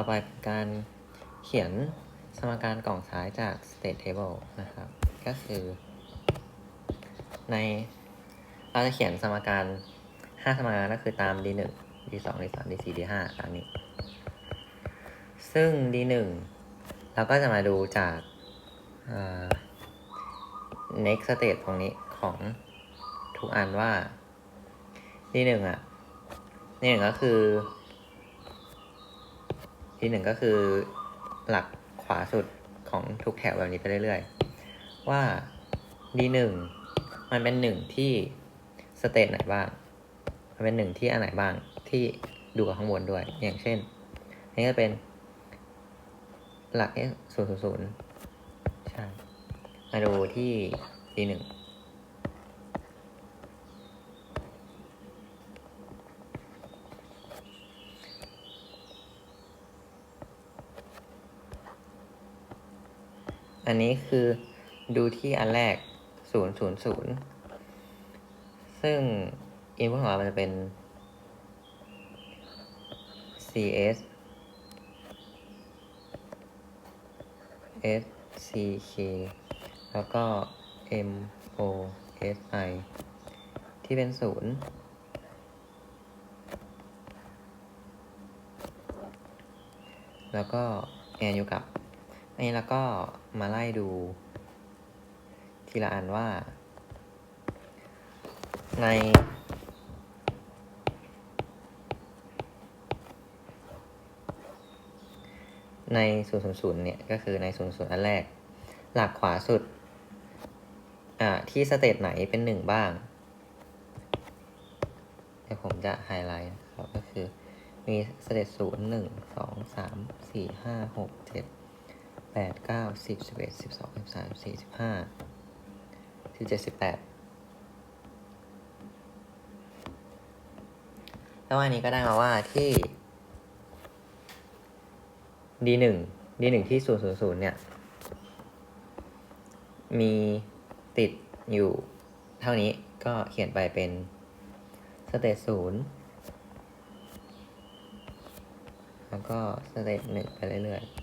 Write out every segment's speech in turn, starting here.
ต่อไปเป็นการเขียนสมการกล่องซ้ายจาก state table นะครับ ก็คือ ในเราจะเขียนสมการ 5 สมการก็คือตาม d1 d2 d3 d4 d5 ตามนี้ ซึ่ง d1 เราก็จะมาดูจาก next state ตรงนี้ของทุกอันว่า d1 อะ d1 ก็คือ d1 ก็คือหลักขวาสุดของทุกแถวแบบนี้ไปเรื่อยๆ ว่า d1 มันเป็นหนึ่งที่สเตทไหนบ้าง มันเป็นหนึ่งที่อันไหนบ้างที่ดูกับข้างบนด้วย อย่างเช่น นี่ก็เป็นหลัก s ศูนย์ศูนย์ใช่ มาดูที่ d1 อันนี้คือดูที่อันแรก 0 0 0 ซึ่ง input ของเรามันจะเป็น cs s c k แล้วก็ m o s i ที่เป็นศูนย์แล้วก็แอนอยู่กับ นนี้แล้วก็มาไล่ดู ทีละอันว่า ใน ใน000เนี่ยก็คือใน00อันแรก หลักขวาสุด อ่า ที่สเตตไหนเป็นหนึ่งบ้างเดี๋ยวผมจะไฮไลท์นะครับก็คือมีสเตตศูนย์หนึ่งสองสามสี่ห้าหกเจ็ด แปดเก้าสิบสิบเอ็ดสิบสองสิบสามสี่สิบห้าสิบเจ็ดสิบแปดแล้วอันนี้ก็ได้มาว่าที่ d หนึ่ง d หนึ่งที่ศูนย์ศูนย์ศูนย์เนี่ย มีติดอยู่เท่านี้ก็เขียนไปเป็นสเตตศูนย์แล้วก็สเตตหนึ่งไปเรื่อยๆ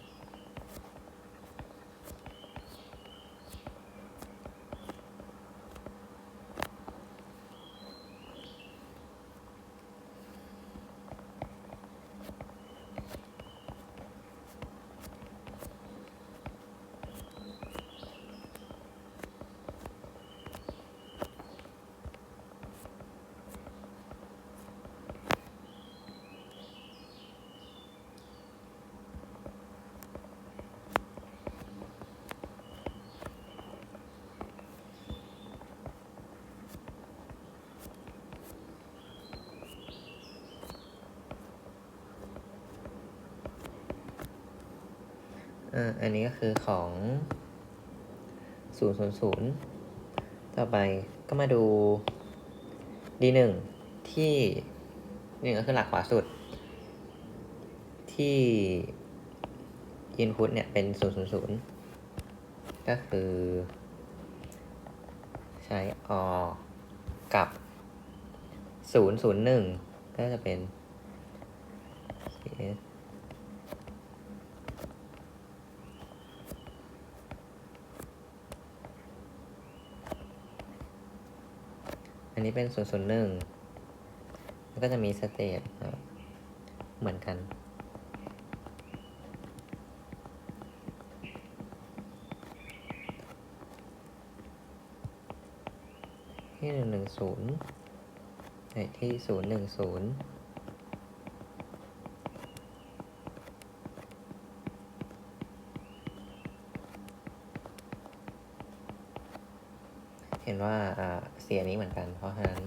อ่าอันนี้ก็คือของศูนย์ศูนย์ศูนย์ต่อไปก็มาดู d หนึ่งที่หนึ่งก็คือหลักขวาสุด ที่ input เนี่ยเป็นศูนย์ศูนย์ศูนย์ก็คือ ใช้ or กับศูนย์ศูนย์หนึ่งก็จะเป็น cs อั นี้เป็นศูนย์ศูนย์หนึ่งแล้วก็จะมีสเตทเหมือนกันที่หนึ่งหนึ่งศูนย์ที่ศูนย์หนึ่งศูนย์เห็นว่าอ่าเสียนี้เหมือน กัน เพราะฉะนั้น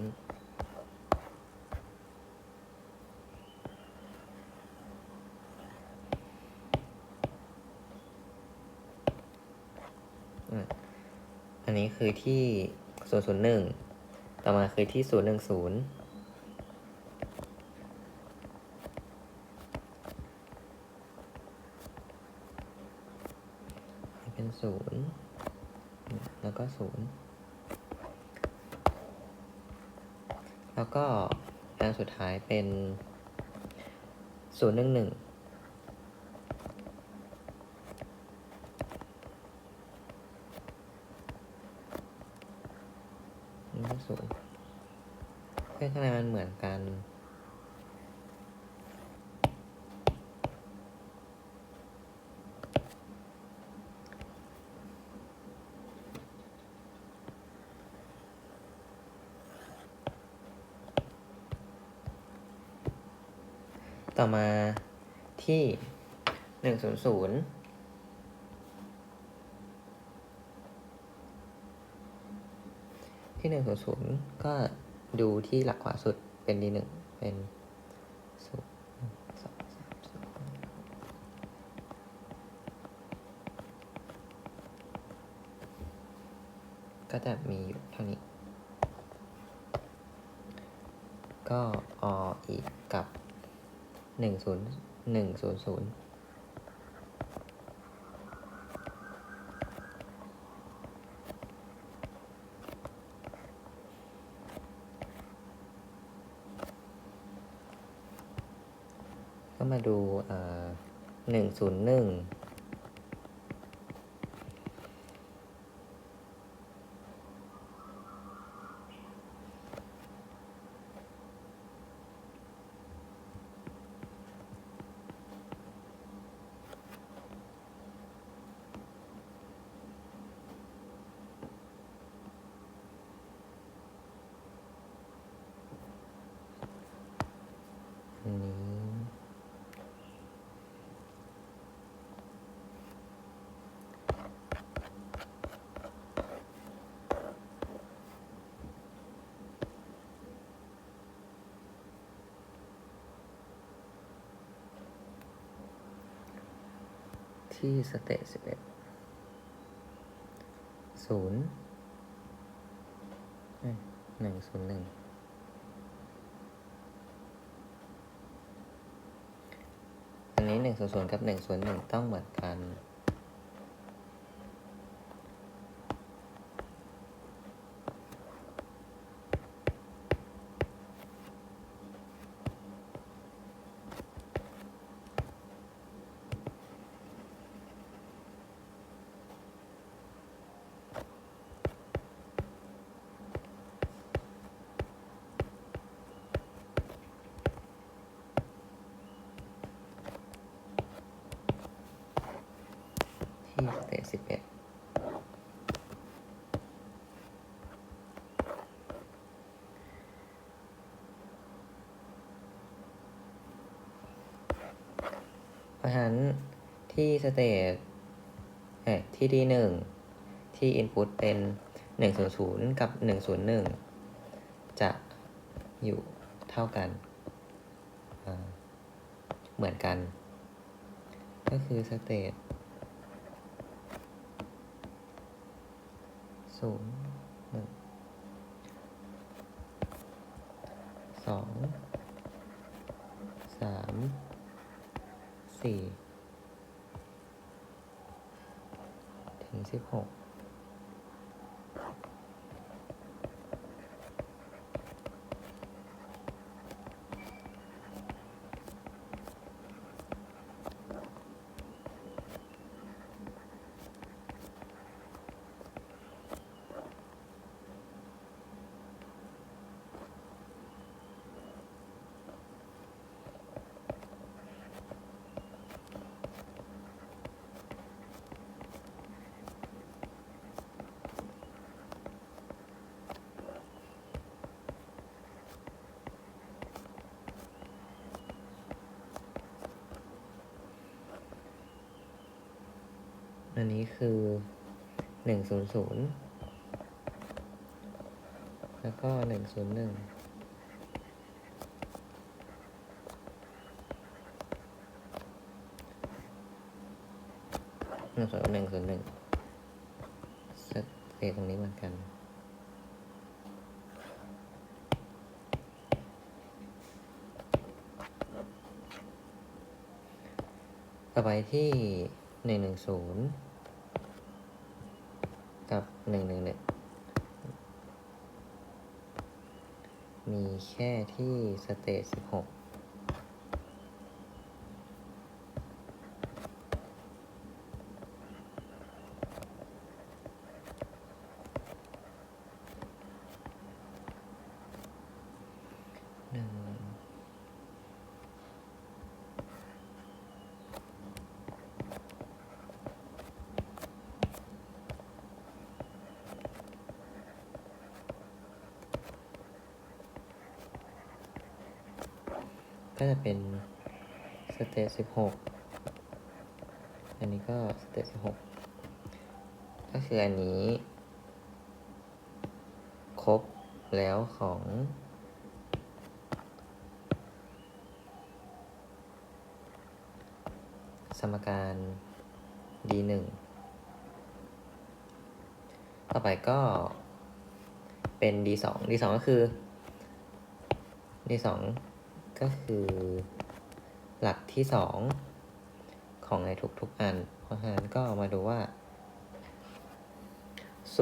อันนี้คือที่ศูนย์ศูนย์หนึ่งต่อมาคือที่ศูนย์หนึ่งศูนย์เป็นศูนย์แล้วก็ศูนย์ แล้วก็อันสุดท้ายเป็นศูนย์หนึ่งหนึ่งนี่ศูนย์เพื่อนข้างในมันเหมือนกัน ต่อมาที่หนึ่งศูนย์ศูนย์ที่หนึ่งศูนย์ศูนย์ก็ดูที่หลักขวาสุดเป็นดีหนึ่งเป็นศูนย์สองสามสี่ก็จะมีอยู่เท่านี้ ก็ออีกกับ หนึ่งศูนย์หนึ่งศูนย์ศูนย์ก็มาดูหนึ่งศูนย์หนึ่ง ที่สเตจสิบเอ็ดศูนย์หนึ่งศูนย์หนึ่งอันนี้หนึ่งศูนย์ศูนย์กับหนึ่งศูนย์หนึ่งต้องเหมือนกัน ที่สเตจสิบเอ็ดเพราะฉะนั้น ที่สเตจเอ้ยที่ดีหนึ่งที่ input เป็นหนึ่งศูนย์ศูนย์กับหนึ่งศูนย์หนึ่งจะอยู่เท่ากัน เหมือนกัน ก็คือสเตจศูนย์หนึ่งสองสามสี่ถึง สิบหก อันนี้คือหนึ่งศูนย์ศูนย์แล้วก็หนึ่งศูนย์หนึ่งหนึ่งศูนย์หนึ่งศูนย์หนึ่งสเตตตรงนี้เหมือนกันต่อไปที่หนึ่งหนึ่งศูนย์ หนึ่งหนึ่งหนึ่งมีแค่ที่สเตจสิบหก หนึ่งก็จะเป็นสเตจสิบหกอันนี้ก็สเตจสิบหกก็คืออันนี้ ครบแล้วของสมการ d หนึ่งต่อไปก็เป็น d สอง d สองก็คือ d สองก็คือ หลักที่ 2 ของในทุกๆอัน เพราะฉะนั้นก็เอามาดูว่า 0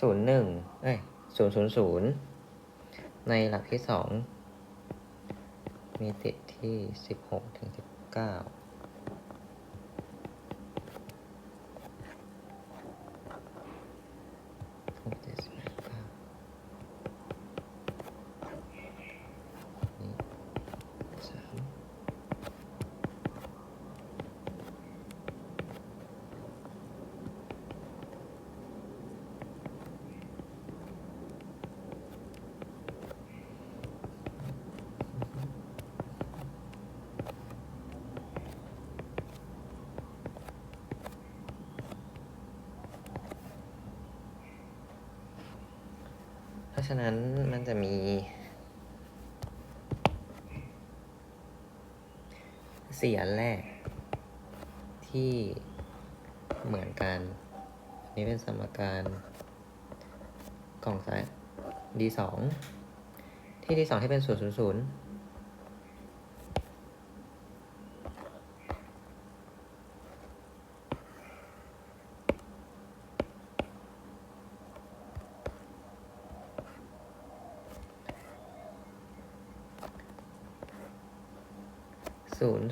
0 1เอ้ย0 0 0 ในหลักที่ 2 มีติดที่ 16ถึง19ะฉะนั้นมันจะมี สี่อันแรก ที่เหมือนกัน อันนี้เป็นสมการกล่องซ้าย d สองที่ d สองที่เป็นศศูนย์นย์ศูนย์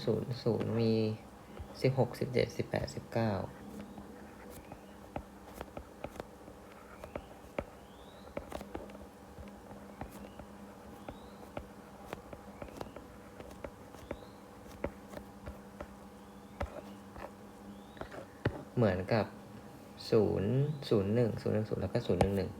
ศูนย์ศูนย์มีสิบหกสิบเจ็ดสิบแปดสิบเก้าเหมือนกับศูนย์ศูนย์หนึ่งศูนย์ศูนย์แล้วก็ศูนย์หนึ่งหนึ่ง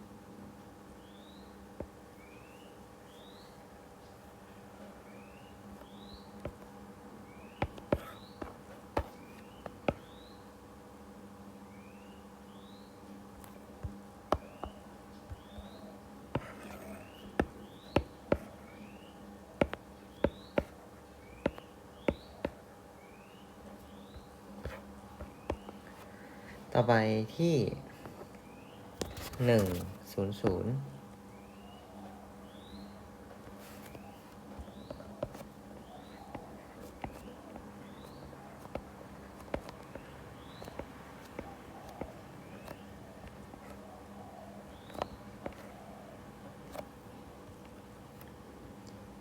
ไปที่หนึ่งศูนย์ศูนย์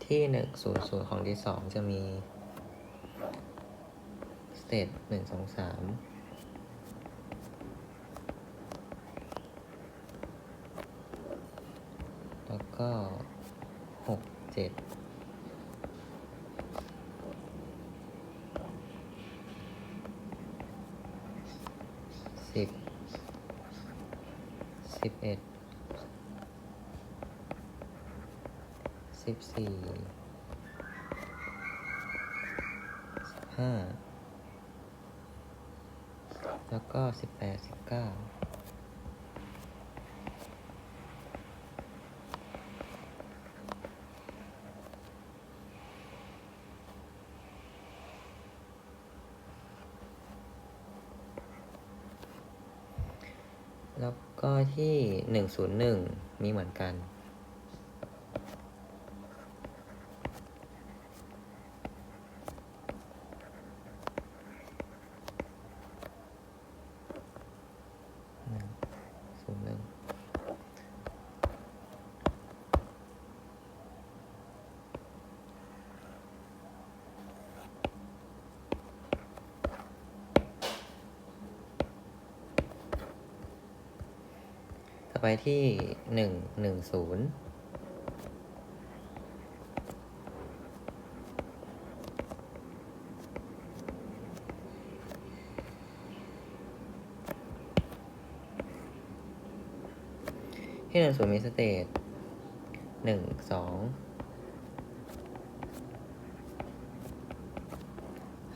ที่หนึ่งศูนย์ศูนย์ของที่งจะมีสเตทหนึ่งสองสาม ก็ที่หนึ่งศูนย์หนึ่งมีเหมือนกัน ว้ที่หนึ่งหนึ่งศูนย์ที่หนึ่งศูนย์มีสเตทหนึ่งสอง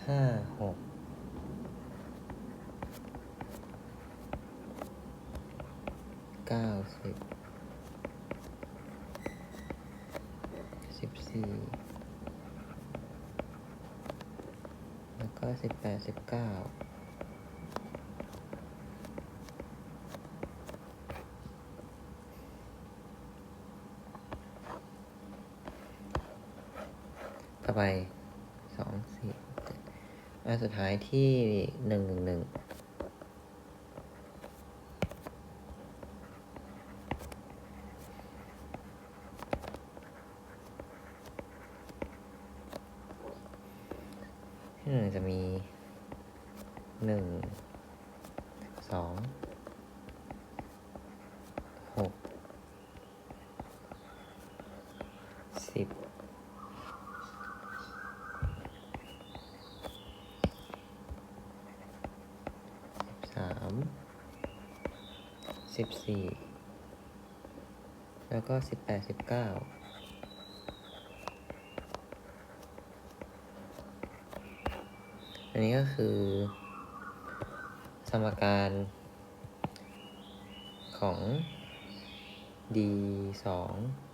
ห้าหก ก้าสิบสิบสี่แล้วก็สิบแปดสิบเก้าต่อไปสองสี่เจ็ดอันสุดท้ายที่หนึ่งหนึ่งหนึ่ง่จะมีหนึ่งสองหกสิบสามสิบสี่แล้วก็สิบแปดสิบเก้า อันนี้ก็คือ สมการของ d 2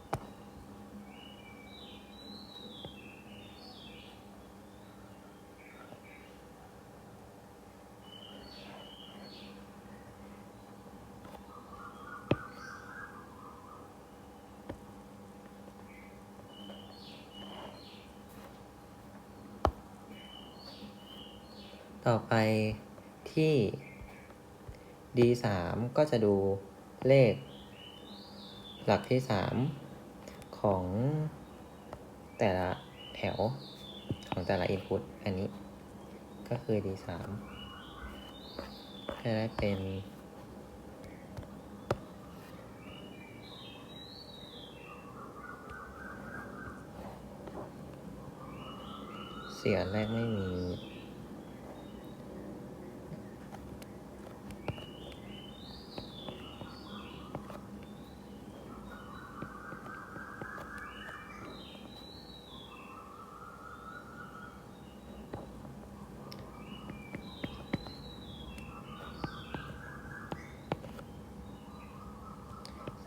ต่อไปที่ d สามก็จะดูเลข หลักที่สามของแต่ละแถวของแต่ละ input อันนี้ ก็คือ d สามจะได้เป็นเสียงแรกไม่มี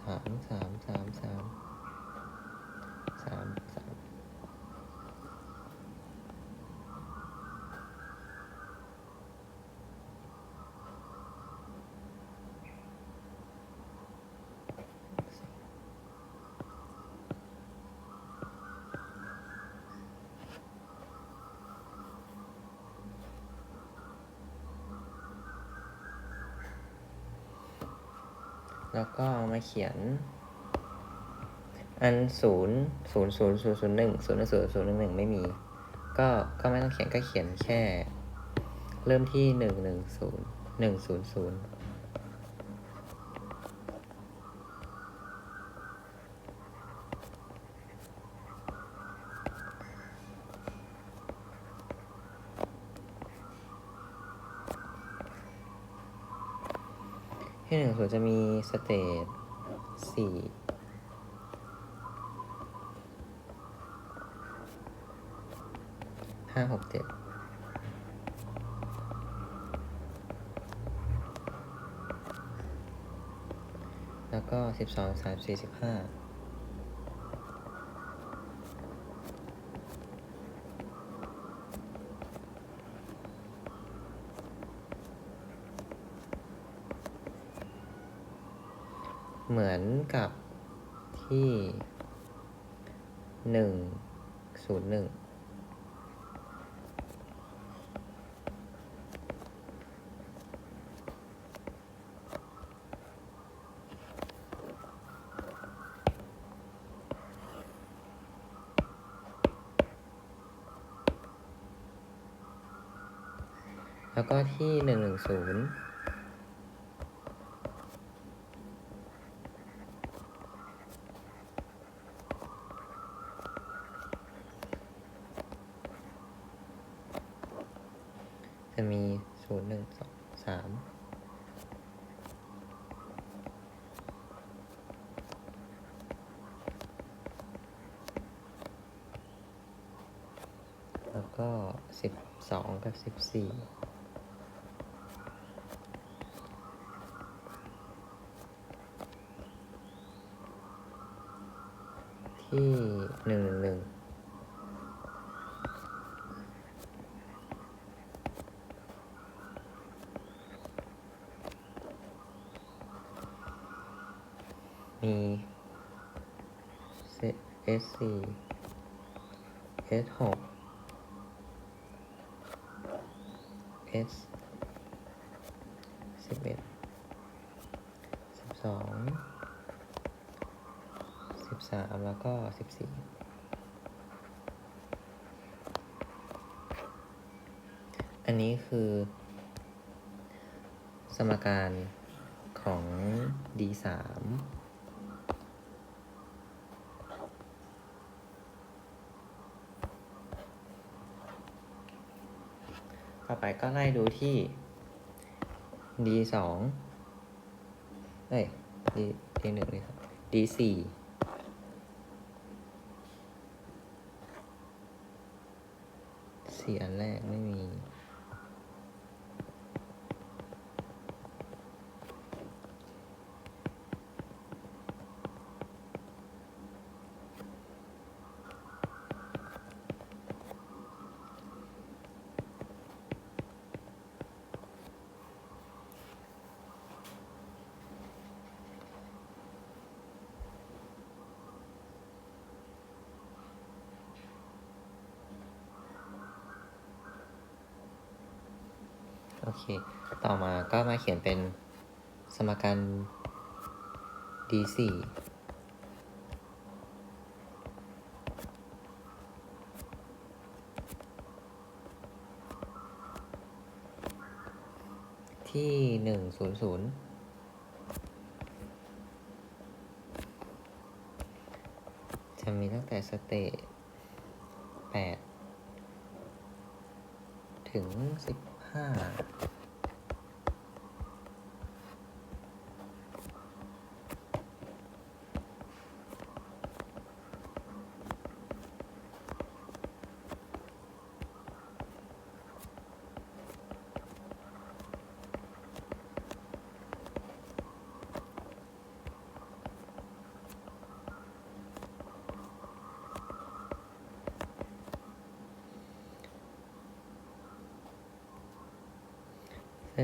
สามสามสามสามสามสาม แล้วก็มาเขียน อันศูนย์ศูนย์ศูนย์ศูนย์ศูนย์หนึ่งศูนย์ศูนย์ศูนย์หนึ่งหนึ่งไม่มี ก็ก็ไม่ต้องเขียนก็เขียนแค่ เริ่มที่หนึ่งหนึ่งศูนย์หนึ่งศูนย์ศูนย์ ที่หนึ่งศูนย์จะมีสเตตสี่ห้าหกเจ็ดแล้วก็สิบสองสามสี่สิบห้า เหมือนกับที่หนึ่งศูนย์หนึ่งแล้วก็ที่หนึ่งหนึ่งศูนย์จะมีศูนย์หนึ่งสองสาม ก็สิบสอง กับสิบสี่ที่หนึ่งหนึ่งมี S สี่ S หก S สิบเอ็ดสิบสองสิบสามแล้วก็สิบสี่อันนี้คือ สมการของ D สาม ต่อ ไปก็ไล่ดูที่ D สองเอ้ย D D หนึ่งเลยครับ D สี่ สี่อันแรกไม่มี โอเค ต่อมาก็มา เขียนเป็นสมการ D สี่ที่หนึ่งศูนย์ศูนย์จะมีตั้งแต่สเตจแปดถึงสิบห้า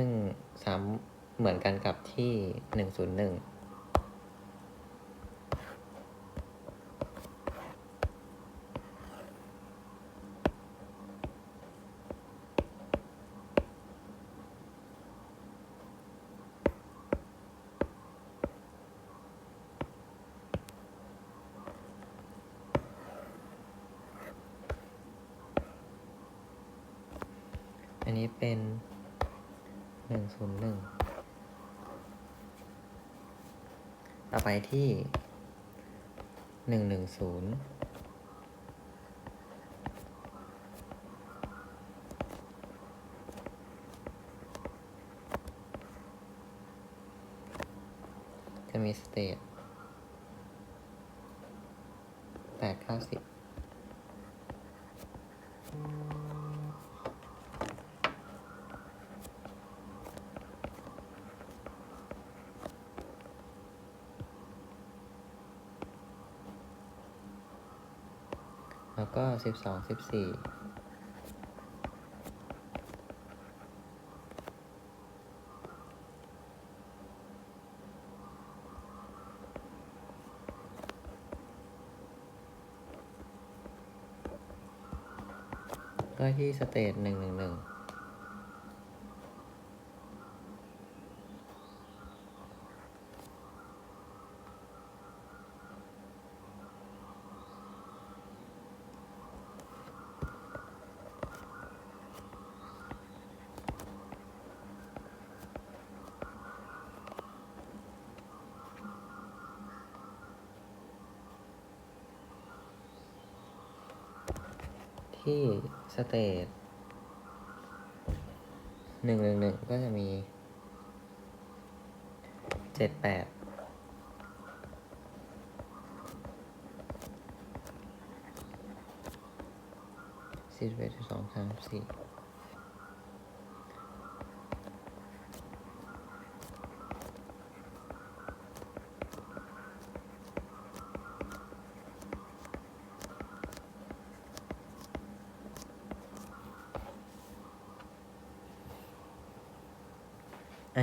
ซึ่งซ้ำเหมือนกันกับ ที่หนึ่งศูนย์หนึ่งอันนี้เป็นหนึ่งศูนย์หนึ่ง ต่อไปที่หนึ่งหนึ่งศูนย์จะมีสเตทแปดเก้าสิบ แล้วก็สิบสองสิบสี่ก็ที่สเตจหนึ่งหนึ่งหนึ่ง ที่ สเตทหนึ่งหนึ่งหนึ่งก็จะมีเจ็ดแปดสิบเอ็ดสิบสองสามสี่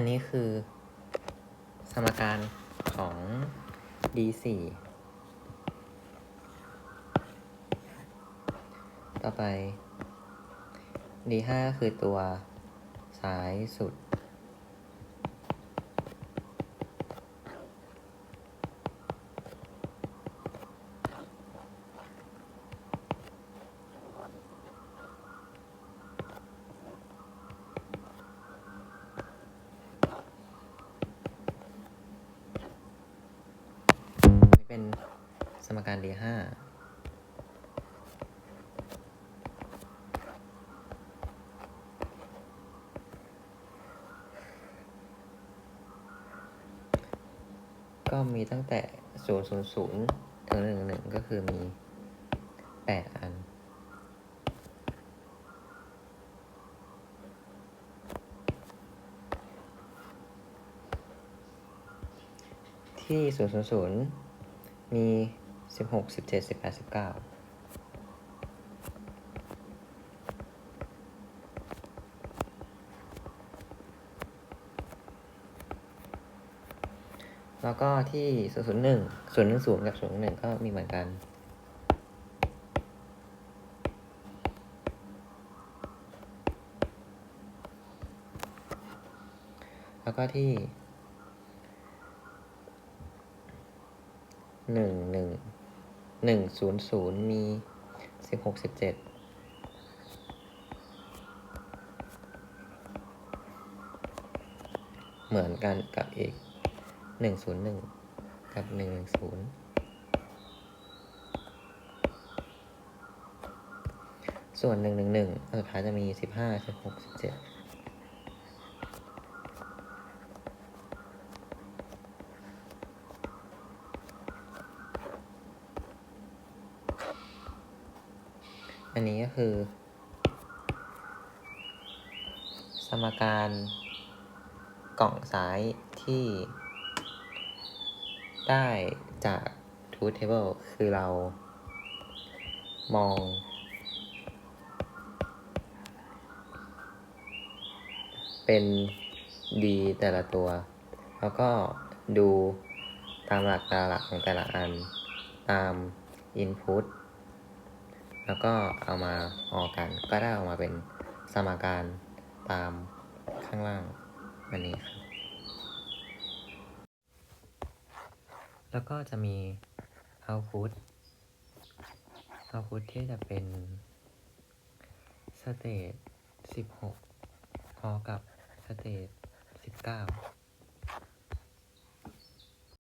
นนี้คือสมการของ d4 ต่อไป d5 ก็คือตัวซ้ายสุด เป็นสมการ d5 ก็มีตั้งแต่ 0 0 0 ถึง 1 1 ก็คือมี 8 อันที่000 มีสิบหกสิบเจ็ดสิบแปดสิบเก้าแล้วก็ที่ศศููนย์หนึ่งศูนย์หนึ่งศูนย์กับศูนย์หนึ่งก็มีเหมือนกันแล้วก็ที่ หนึ่งหนึ่งหนึ่งศูนย์ศูนย์มีสิบหกสิบเจ็ดเหมือนกันกับอีกหนึ่งศูนย์หนึ่งกับหนึ่งหนึ่งศูนย์ส่วนหนึ่งหนึ่งหนึ่งสุดท้ายจะมีสิบห้าสิบหกสิบเจ็ด อันนี้ก็คือ สมการกล่องซ้ายที่ได้จาก truth table คือเรามอง เป็น d แต่ละตัว แล้วก็ดูตามหลักตาหลักของแต่ละอัน ตาม input แล้วก็เอามาออกกัน ก็ได้ออกมาเป็นสมการตามข้างล่างอันนี้ครับ แล้วก็จะมี output output ที่จะเป็น state 16พอกับ state 19